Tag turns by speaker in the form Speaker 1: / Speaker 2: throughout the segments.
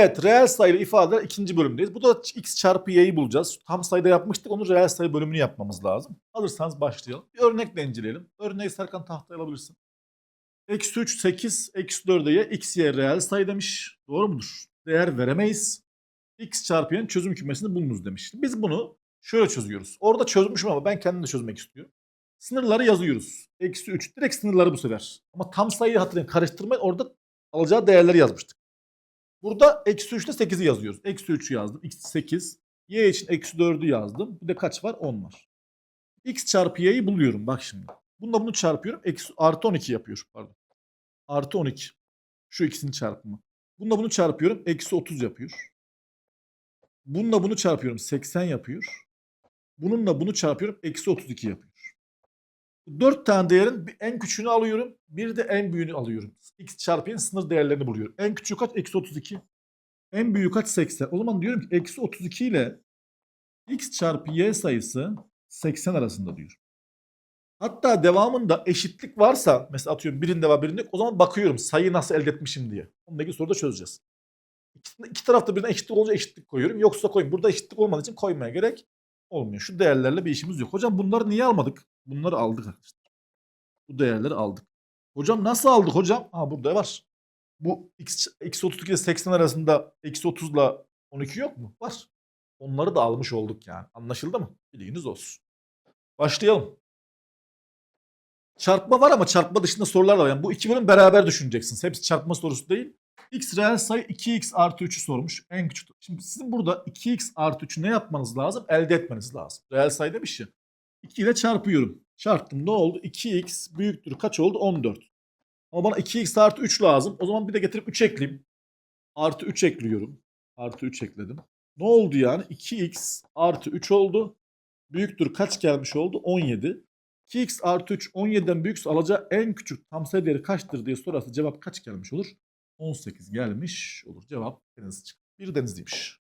Speaker 1: Evet reel sayılı ifadeler ikinci bölümdeyiz. Bu da x çarpı y'yi bulacağız. Tam sayıda yapmıştık. Onu reel sayı bölümünü yapmamız lazım. Alırsanız başlayalım. Bir örnekle inceleyelim. Örneği Serkan tahtaya alabilirsin. Eksi 3, 8, eksi 4'e y, x, y reel sayı demiş. Doğru mudur? Değer veremeyiz. x çarpı y'nin çözüm kümesini bulunuz demiş. Biz bunu şöyle çözüyoruz. Orada çözmüşüm ama ben kendim de çözmek istiyorum. Sınırları yazıyoruz. Eksi 3. Direkt sınırları bu sefer. Ama tam sayıyı hatırlayın. Karıştırmayın. Orada alacağı değerleri yazmıştık. Burada eksi 3 ile 8'i yazıyoruz. Eksi 3'ü yazdım. X 8. Y için eksi 4'ü yazdım. Bir de kaç var? 10 var. X çarpı y'yi buluyorum. Bak şimdi. Bununla bunu çarpıyorum. Eksi, artı 12 yapıyor. Pardon. Artı 12. Şu ikisinin çarpımı. Bununla bunu çarpıyorum. Eksi 30 yapıyor. Bununla bunu çarpıyorum. 80 yapıyor. Bununla bunu çarpıyorum. Eksi 32 yapıyor. 4 tane değerin en küçüğünü alıyorum. Bir de en büyüğünü alıyorum. X çarpı sınır değerlerini buluyorum. En küçüğü kaç? Eksi 32. En büyüğü kaç? 80. O zaman diyorum ki eksi 32 ile x çarpı y sayısı 80 arasında diyor. Hatta devamında eşitlik varsa mesela atıyorum birinde var birinde. O zaman bakıyorum sayıyı nasıl elde etmişim diye. İlgili soruda çözeceğiz. İki, iki tarafta birden eşitlik olunca eşitlik koyuyorum. Yoksa koyayım. Burada eşitlik olmadığı için koymaya gerek olmuyor. Şu değerlerle bir işimiz yok. Hocam bunları niye almadık? Bunları aldık arkadaşlar. Bu değerleri aldık. Hocam nasıl aldık hocam? Ha burada var. Bu x, eksi 32 ile 80 arasında eksi 30 ile 12 yok mu? Var. Onları da almış olduk yani. Anlaşıldı mı? Bilginiz olsun. Başlayalım. Çarpma var ama çarpma dışında sorular da var. Yani bu iki bölüm beraber düşüneceksiniz. Hepsi çarpma sorusu değil. X reel sayı 2x artı 3'ü sormuş. En küçük. Şimdi sizin burada 2x artı 3'ü ne yapmanız lazım? Elde etmeniz lazım. Reel sayı demiş ya. 2 ile çarpıyorum. Çarptım ne oldu? 2x büyüktür kaç oldu? 14. Ama bana 2x artı 3 lazım. O zaman bir de getirip 3 ekleyeyim. Artı 3 ekliyorum. Artı 3 ekledim. Ne oldu yani? 2x artı 3 oldu. Büyüktür kaç gelmiş oldu? 17. 2x artı 3 17'den büyükse alacağı en küçük tam sayı değeri kaçtır diye sorarsa cevap kaç gelmiş olur? 18 gelmiş olur. Cevap deniz çıkar. Bir denizliymiş.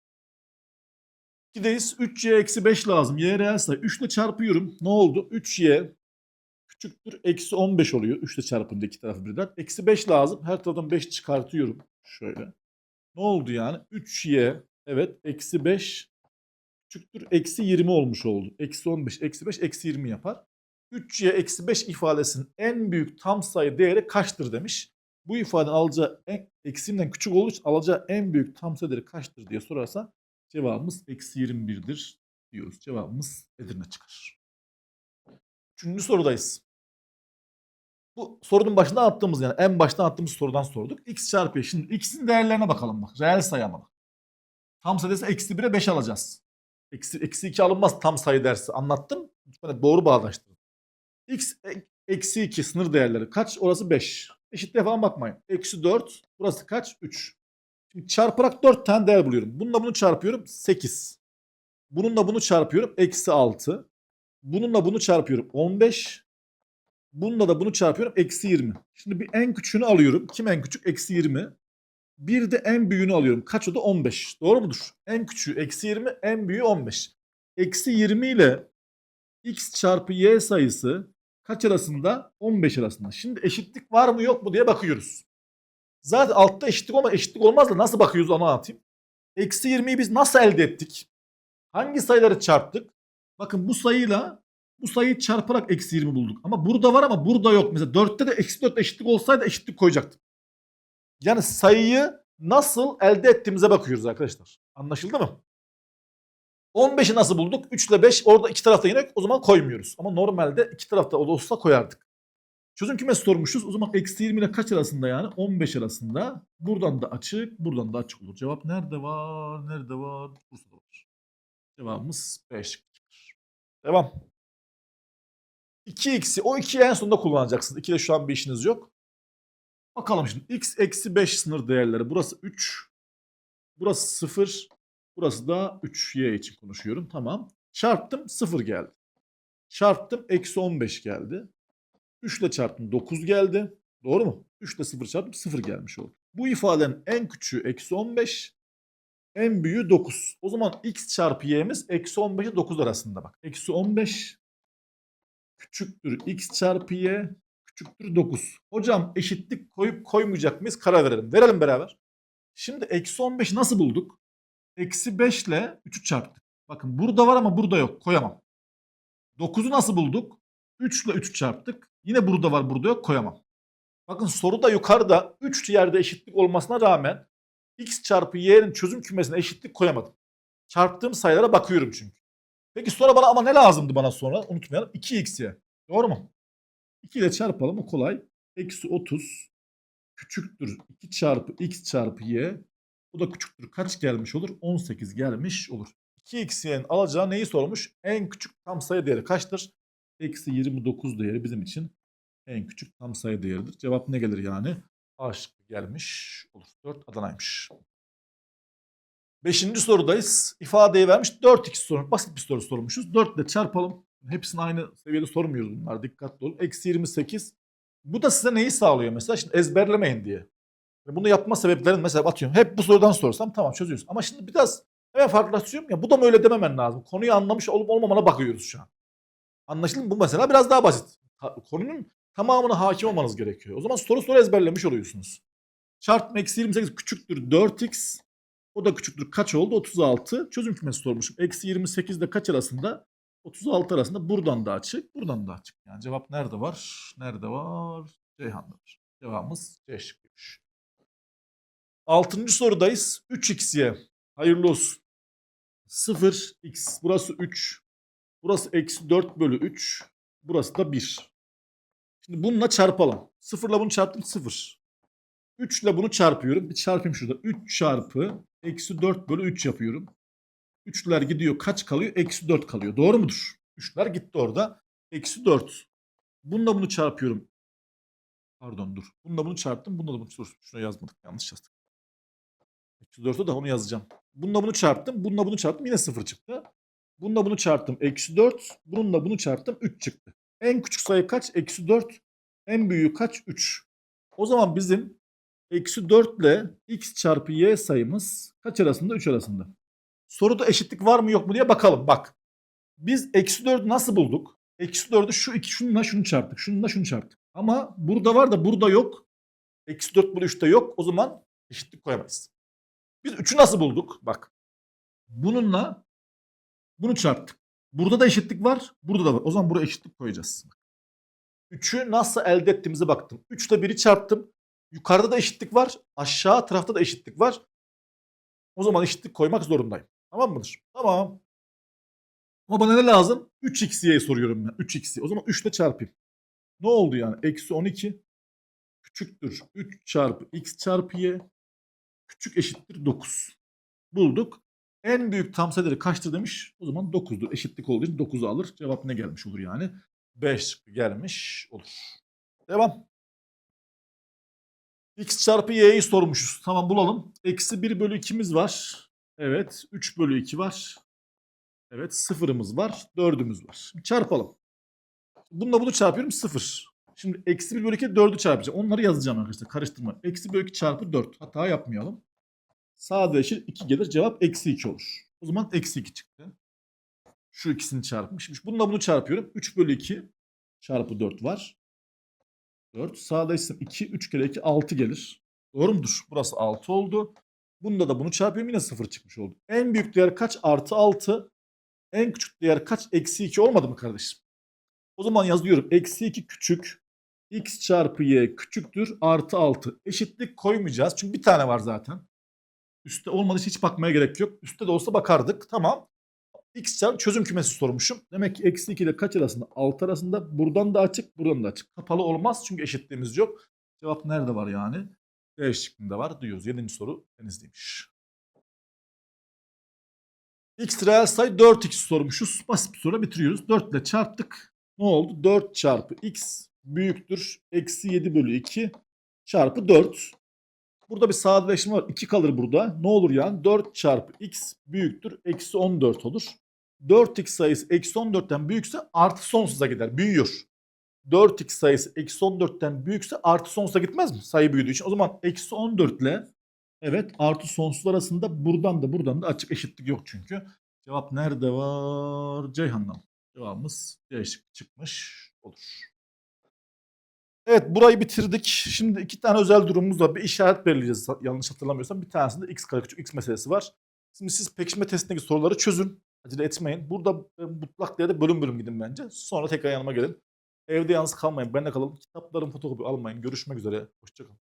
Speaker 1: 2'deyiz. 3y eksi 5 lazım. Y reel sayı. 3 ile çarpıyorum. Ne oldu? 3y küçüktür. Eksi 15 oluyor. 3 ile çarpınca iki tarafı birden. Eksi 5 lazım. Her taraftan 5 çıkartıyorum. Şöyle. Ne oldu yani? 3y evet eksi 5 küçüktür. Eksi 20 olmuş oldu. Eksi 15 eksi 5 eksi 20 yapar. 3y eksi 5 ifadesinin en büyük tam sayı değeri kaçtır demiş. Bu ifadenin alacağı en, eksiğinden küçük olduğu için alacağı en büyük tam sayı değeri kaçtır diye sorarsa cevabımız eksi 21'dir diyoruz. Cevabımız Edirne çıkar. Üçüncü sorudayız. Bu sorunun başında attığımız yani en başta attığımız sorudan sorduk. X çarpı. Şimdi x'in değerlerine bakalım bak. Reel sayı bak. Tam sayısı eksi 1'e 5 alacağız. Eksi, eksi 2 alınmaz tam sayı dersi. Anlattım. Lütfen doğru bağdaştırın. X e- eksi 2 sınır değerleri kaç? Orası 5. Eşitliğe falan bakmayın. Eksi 4. Burası kaç? 3. Çarparak 4 tane değer buluyorum. Bununla bunu çarpıyorum. 8. Bununla bunu çarpıyorum. Eksi 6. Bununla bunu çarpıyorum. 15. Bununla da bunu çarpıyorum. Eksi 20. Şimdi bir en küçüğünü alıyorum. Kim en küçük? Eksi 20. Bir de en büyüğünü alıyorum. Kaç o da 15. Doğru mudur? En küçüğü eksi 20. En büyüğü 15. Eksi 20 ile x çarpı y sayısı kaç arasında? 15 arasında. Şimdi eşitlik var mı yok mu diye bakıyoruz. Zaten altta eşitlik olmaz. Eşitlik olmaz da nasıl bakıyoruz onu anlatayım. Eksi 20'yi biz nasıl elde ettik? Hangi sayıları çarptık? Bakın bu sayıyla bu sayıyı çarparak eksi 20 bulduk. Ama burada var ama burada yok. Mesela 4'te de eksi 4 eşitlik olsaydı eşitlik koyacaktım. Yani sayıyı nasıl elde ettiğimize bakıyoruz arkadaşlar. Anlaşıldı mı? 15'i nasıl bulduk? 3 ile 5 orada iki tarafta yine o zaman koymuyoruz. Ama normalde iki tarafta olsa koyardık. Çözüm kümesi sormuşuz. O zaman eksi 20 ile kaç arasında yani? 15 arasında. Buradan da açık, buradan da açık olur. Cevap nerede var? Nerede var? Bursa'da var. Cevabımız B şıkkıdır. Devam. 2x'i o 2'yi en sonunda kullanacaksınız. 2 ile şu an bir işiniz yok. Bakalım şimdi. x eksi 5 sınır değerleri. Burası 3. Burası 0. Burası da 3y için konuşuyorum. Tamam. Çarptım 0 geldi. Çarptım eksi 15 geldi. 3 ile çarptım 9 geldi. Doğru mu? 3 ile 0 çarptım 0 gelmiş oldu. Bu ifadenin en küçüğü eksi 15. En büyüğü 9. O zaman x çarpı y'miz eksi 15 ile 9 arasında bak. Eksi 15 küçüktür x çarpı y küçüktür 9. Hocam eşitlik koyup koymayacak mıyız? Karar verelim. Verelim beraber. Şimdi eksi 15'i nasıl bulduk? Eksi 5 ile 3'ü çarptık. Bakın burada var ama burada yok. Koyamam. 9'u nasıl bulduk? 3 ile 3'ü çarptık. Yine burada var burada yok. Koyamam. Bakın soruda yukarıda 3 yerde eşitlik olmasına rağmen x çarpı y'nin çözüm kümesine eşitlik koyamadım. Çarptığım sayılara bakıyorum çünkü. Peki sonra bana ama ne lazımdı bana sonra? Unutmayalım. 2x'ye. Doğru mu? 2 ile çarpalım o kolay. Eksi 30 küçüktür 2 çarpı x çarpı y. Bu da küçüktür kaç gelmiş olur? 18 gelmiş olur. 2x'in alacağı neyi sormuş? En küçük tam sayı değeri kaçtır? Eksi 29 değeri bizim için en küçük tam sayı değeridir. Cevap ne gelir yani? A şıkkı gelmiş olur. 4 Adana'ymış. Beşinci sorudayız. İfadeyi vermiş. 4x soru. Basit bir soru sormuşuz. 4 ile çarpalım. Hepsini aynı seviyede sormuyoruz bunlar. Dikkatli olun. Eksi 28. Bu da size neyi sağlıyor mesela? Şimdi ezberlemeyin diye. Bunu yapma sebeplerini mesela atıyorum. Hep bu sorudan sorsam tamam çözüyorsun. Ama şimdi biraz hemen farklılaştırıyorum ya. Bu da mı öyle dememen lazım. Konuyu anlamış olup olmamana bakıyoruz şu an. Anlaşıldı mı? Bu mesela biraz daha basit. Konunun tamamına hakim olmanız gerekiyor. O zaman soru soru ezberlemiş oluyorsunuz. Çarpma eksi 28 küçüktür 4x. O da küçüktür kaç oldu? 36. Çözüm kümesi sormuşum. Eksi 28 ile kaç arasında? 36 arasında buradan da açık, buradan da açık. Yani cevap nerede var? Nerede var? Ceyhan'da var. Cevabımız C şıkkıymış. Altıncı sorudayız. 3x'ye. Hayırlı olsun. 0x. Burası 3. Burası eksi 4 bölü 3. Burası da 1. Şimdi bununla çarpalım. 0 ile bunu çarptım 0. 3 ile bunu çarpıyorum. Bir çarpayım şurada. 3 çarpı eksi 4 bölü 3 yapıyorum. 3'ler gidiyor. Kaç kalıyor? Eksi 4 kalıyor. Doğru mudur? 3'ler gitti orada. Eksi 4. Bununla bunu çarpıyorum. Pardon dur. Bununla bunu çarptım. Bununla da bunu dur. Şuna yazmadık. Yanlış yazdık. Eksi 4'ü da onu yazacağım. Bununla bunu çarptım. Bununla bunu çarptım. Yine 0 çıktı. Bununla bunu çarptım. Eksi 4. Bununla bunu çarptım. 3 çıktı. En küçük sayı kaç? Eksi 4. En büyüğü kaç? 3. O zaman bizim eksi 4 ile x çarpı y sayımız kaç arasında? 3 arasında. Soruda eşitlik var mı yok mu diye bakalım. Bak. Biz eksi 4'ü nasıl bulduk? Eksi 4'ü şu iki şununla şunu çarptık. Şununla şunu çarptık. Ama burada var da burada yok. Eksi 4 bölü 3'te yok. O zaman eşitlik koyamayız. Biz 3'ü nasıl bulduk? Bak. Bununla bunu çarptık. Burada da eşitlik var. Burada da var. O zaman buraya eşitlik koyacağız. 3'ü nasıl elde ettiğimize baktım. 3 ile 1'i çarptım. Yukarıda da eşitlik var. Aşağı tarafta da eşitlik var. O zaman eşitlik koymak zorundayım. Tamam mıdır? Tamam. Ama bana ne lazım? 3x'ye soruyorum ben. 3x'ye. O zaman 3 ile çarpayım. Ne oldu yani? Eksi 12 küçüktür. 3 çarpı x çarpı y küçük eşittir 9. Bulduk. En büyük tam sayıları kaçtır demiş. O zaman 9'dur. Eşitlik olduğu için 9'u alır. Cevap ne gelmiş olur yani? 5 gelmiş olur. Devam. X çarpı y'yi sormuşuz. Tamam bulalım. Eksi 1 bölü 2'miz var. Evet. 3 bölü 2 var. Evet. Sıfırımız var. 4'ümüz var. Şimdi çarpalım. Bununla bunu çarpıyorum 0. Şimdi eksi 1 bölü 2 4'ü çarpacağım. Onları yazacağım arkadaşlar. Karıştırma. Eksi bölü 2 çarpı 4. Hata yapmayalım. Sadeleşir 2 gelir. Cevap eksi 2 olur. O zaman eksi 2 çıktı. Şu ikisini çarpmış. Bununla bunu çarpıyorum. 3 bölü 2 çarpı 4 var. 4. Sağdaysam 2. 3 kere 2 6 gelir. Doğru mudur? Burası 6 oldu. Bunda da bunu çarpıyorum yine 0 çıkmış oldu. En büyük değer kaç? Artı 6. En küçük değer kaç? Eksi 2 olmadı mı kardeşim? O zaman yazıyorum. Eksi 2 küçük. X çarpı Y küçüktür. Artı 6. Eşitlik koymayacağız. Çünkü bir tane var zaten. Üstte olmadığı hiç bakmaya gerek yok. Üstte de olsa bakardık. Tamam. X çarpı çözüm kümesi sormuşum. Demek ki eksi 2 ile kaç arasında? 6 arasında. Buradan da açık, buradan da açık. Kapalı olmaz çünkü eşitliğimiz yok. Cevap nerede var yani? D şıkkında var diyoruz. 7. soru denizliymiş. X reel sayı 4x sormuşuz. Basit bir soru bitiriyoruz. 4 ile çarptık. Ne oldu? 4 çarpı x büyüktür. Eksi 7 bölü 2 çarpı 4. Burada bir sadeleşme var. 2 kalır burada. Ne olur yani? 4 çarpı x büyüktür. Eksi 14 olur. 4x sayısı eksi 14'ten büyükse artı sonsuza gider. Büyüyor. 4x sayısı eksi 14'ten büyükse artı sonsuza gitmez mi? Sayı büyüdüğü için. O zaman eksi 14 ile evet artı sonsuz arasında buradan da buradan da açık eşitlik yok çünkü. Cevap nerede var? Ceyhan'dan. Cevabımız şıkkı çıkmış olur. Evet burayı bitirdik. Şimdi iki tane özel durumumuz var. Bir işaret belirleyeceğiz yanlış hatırlamıyorsam. Bir tanesinde x kare küçük x meselesi var. Şimdi siz pekişme testindeki soruları çözün. Acele etmeyin. Burada e, mutlak değerde bölüm bölüm gidin bence. Sonra tekrar yanıma gelin. Evde yalnız kalmayın. Ben de kalın. Kitapların fotokopi almayın. Görüşmek üzere. Hoşçakalın.